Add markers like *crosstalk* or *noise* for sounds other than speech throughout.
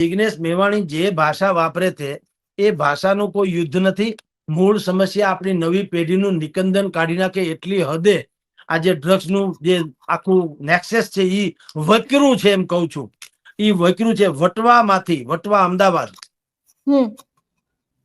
જિગ્નેશ મેવાણી જે ભાષા વાપરે છે એ ભાષાનું કોઈ યુદ્ધ નથી. મૂળ સમસ્યા આપણી નવી પેઢીનું નિકંદન કાઢી નાખે એટલી હદે આ જે ડ્રગ્સનું જે આખું નેક્સેસ છે એ વકરું છે એમ કહું છું. એ વકરું છે વટવામાંથી વટવા અમદાવાદ.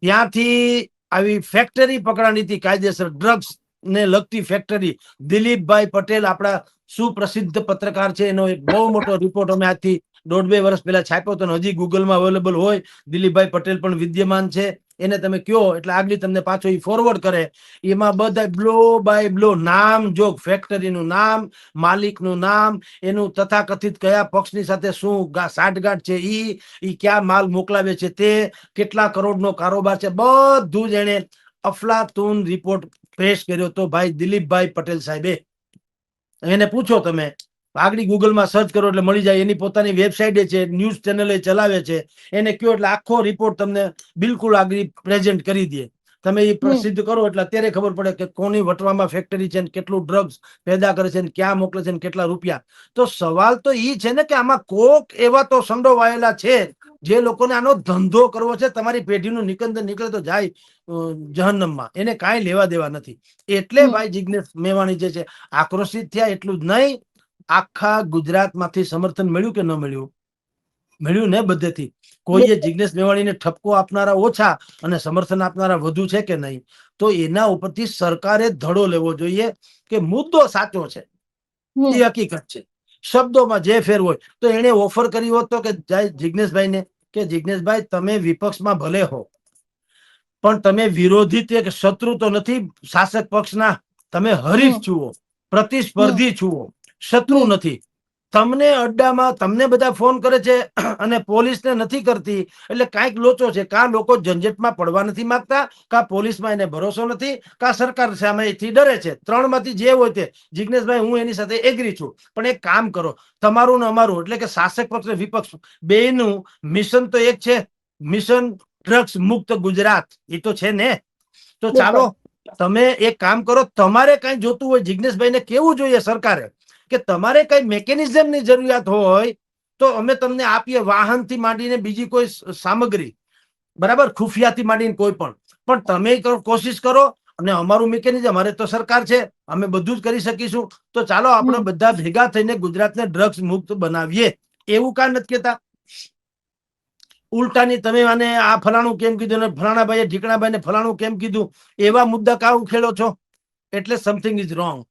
ત્યાંથી આવી ફેક્ટરી પકડાની હતી કાયદેસર ડ્રગ્સ ને લગતી ફેક્ટરી દિલીપભાઈ પટેલ આપણા સુપ્રસિદ્ધ પત્રકાર છે એનો એક બહુ મોટો રિપોર્ટ અમે આજથી દોઢ બે વર્ષ પહેલા છાપ્યો તો હજી ગૂગલમાં અવેલેબલ હોય. દિલીપભાઈ પટેલ પણ વિદ્યમાન છે. એને તમે કયો, એટલે આગલી તમને પાછો એ ફોરવર્ડ કરે. એમાં બધા બ્લો બાય બ્લો નામ જોગ ફેક્ટરીનું નામ, માલિકનું નામ, એનું તથાકથિત કયા પક્ષની સાથે શું સાઠગાંઠ છે ઈ ઈ ક્યાં માલ મોકલાવે છે તે, કેટલા કરોડનો કારોબાર છે, બધું જ એને અફલાતુન રિપોર્ટ પેશ કર્યો તો ભાઈ દિલીપભાઈ પટેલ સાહેબે. એને પૂછો તમે. આગળ ગૂગલમાં સર્ચ કરો એટલે મળી જાય. એની પોતાની વેબસાઇટ છે ન્યૂઝ ચેનલ ચલાવે છે. એને કયો એટલે આખો રિપોર્ટ તમને બિલકુલ આગળ પ્રેઝન્ટ કરી દે. તમે એ પ્રસિદ્ધ કરો એટલે અત્યારે ખબર પડે કે કોની વટવામાં ફેક્ટરી છે ને કેટલું ડ્રગ્સ પેદા કરે છે ને ક્યાં મોકલે છે ને કેટલા રૂપિયા. તો સવાલ તો એ છે ને કે આમાં કોક એવા તો સંડોવાયેલા છે જે લોકોને આનો ધંધો કરવો છે તમારી પેઢીનું નિકંદન નીકળે તો જાય જહન્નમમાં. એને કાંઈ લેવા દેવા નથી. એટલે. ભાઈ જિજ્ઞેશ મેવાણી જે છે આક્રોશિત થયા એટલું જ નહીં. આખા ગુજરાતમાંથી સમર્થન મળ્યું કે ન મળ્યું? મળ્યું ને બધેથી. કોઈએ જિજ્ઞેશ મેવાણીને ઠપકો આપનારા ઓછા અને સમર્થન આપનારા વધુ છે કે નહીં? તો એના ઉપરથી સરકારે ધડો લેવો જોઈએ કે મુદ્દો સાચો છે. એ હકીકત છે. શબ્દોમાં જે ફેર હોય તો એને ઓફર કરી હોત તો કે જાય જિજ્ઞેશભાઈને કે જિજ્ઞેશભાઈ તમે વિપક્ષમાં ભલે હો પણ તમે વિરોધી તે શત્રુ તો નથી શાસક પક્ષના તમે હરીફ છુઓ પ્રતિસ્પર્ધી છુઓ શત્રુ નથી. તમને અડ્ડામાં તમને બધા ફોન કરે છે *clears throat* અને પોલીસને નથી કરતી એટલે કાંઈક લોચો છે. કાં લોકો ઝંઝટમાં પડવા નથી માંગતા કાં પોલીસમાં એને ભરોસો નથી કાં સરકાર સામેથી ડરે છે. ત્રણમાંથી જે હોય તે જિજ્ઞેશભાઈ હું એની સાથે એગ્રી છું. પણ એક કામ કરો તમારું ને અમારું એટલે કે શાસક પક્ષ વિપક્ષ બેનું મિશન તો એક છે મિશન ડ્રગ્સ મુક્ત ગુજરાત. એ તો છે ને? તો ચાલો તમે એક કામ કરો તમારે કઈ જોતું હોય જિજ્ઞેશભાઈને કેવું જોઈએ સરકારે? કે તમારે કઈ મેકેનિઝમની જરૂરિયાત હોય તો અમે તમને આપીએ વાહનથી માંડીને બીજી કોઈ સામગ્રી. બરાબર? ખુફિયાથી માંડીને કોઈ પણ. પણ તમે કોશિશ કરો અને અમારું મિકેનિઝમ અમારે તો સરકાર છે અમે બધું જ કરી શકીશું. તો ચાલો આપણે બધા ભેગા થઈને ગુજરાતને ડ્રગ્સ મુક્ત બનાવીએ. એવું કા નથી કેતા? ઉલટાની તમે આને આ ફલાણું કેમ કીધું ને ફલાણા ભાઈએ ઢીકણાભાઈને ફલાણું કેમ કીધું? એવા મુદ્દા કા ઉખેડો છો? એટલે સમથિંગ ઇઝ રોંગ